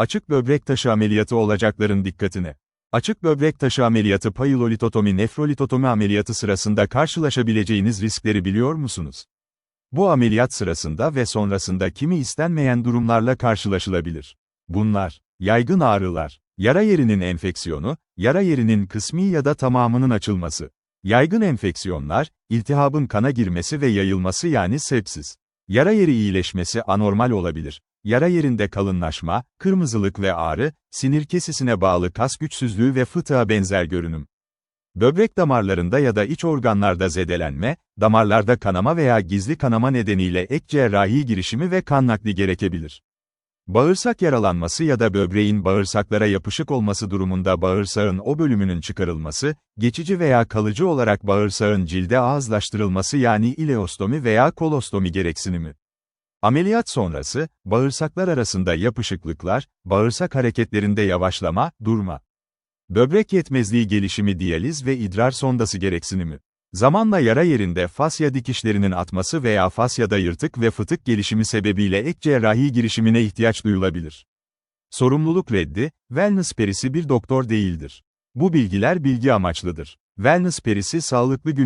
Açık böbrek taşı ameliyatı olacakların dikkatine. Açık böbrek taşı ameliyatı payilolitotomi nefrolitotomi ameliyatı sırasında karşılaşabileceğiniz riskleri biliyor musunuz? Bu ameliyat sırasında ve sonrasında kimi istenmeyen durumlarla karşılaşılabilir. Bunlar, yaygın ağrılar, yara yerinin enfeksiyonu, yara yerinin kısmi ya da tamamının açılması. Yaygın enfeksiyonlar, iltihabın kana girmesi ve yayılması yani sepsis. Yara yeri iyileşmesi anormal olabilir. Yara yerinde kalınlaşma, kırmızılık ve ağrı, sinir kesisine bağlı kas güçsüzlüğü ve fıtığa benzer görünüm. Böbrek damarlarında ya da iç organlarda zedelenme, damarlarda kanama veya gizli kanama nedeniyle ek cerrahi girişimi ve kan nakli gerekebilir. Bağırsak yaralanması ya da böbreğin bağırsaklara yapışık olması durumunda bağırsağın o bölümünün çıkarılması, geçici veya kalıcı olarak bağırsağın cilde ağızlaştırılması yani ileostomi veya kolostomi gereksinimi. Ameliyat sonrası, bağırsaklar arasında yapışıklıklar, bağırsak hareketlerinde yavaşlama, durma. Böbrek yetmezliği gelişimi diyaliz ve idrar sondası gereksinimi. Zamanla yara yerinde fasya dikişlerinin atması veya fasyada yırtık ve fıtık gelişimi sebebiyle ek cerrahi girişimine ihtiyaç duyulabilir. Sorumluluk reddi, wellness perisi bir doktor değildir. Bu bilgiler bilgi amaçlıdır. Wellness perisi sağlıklı gün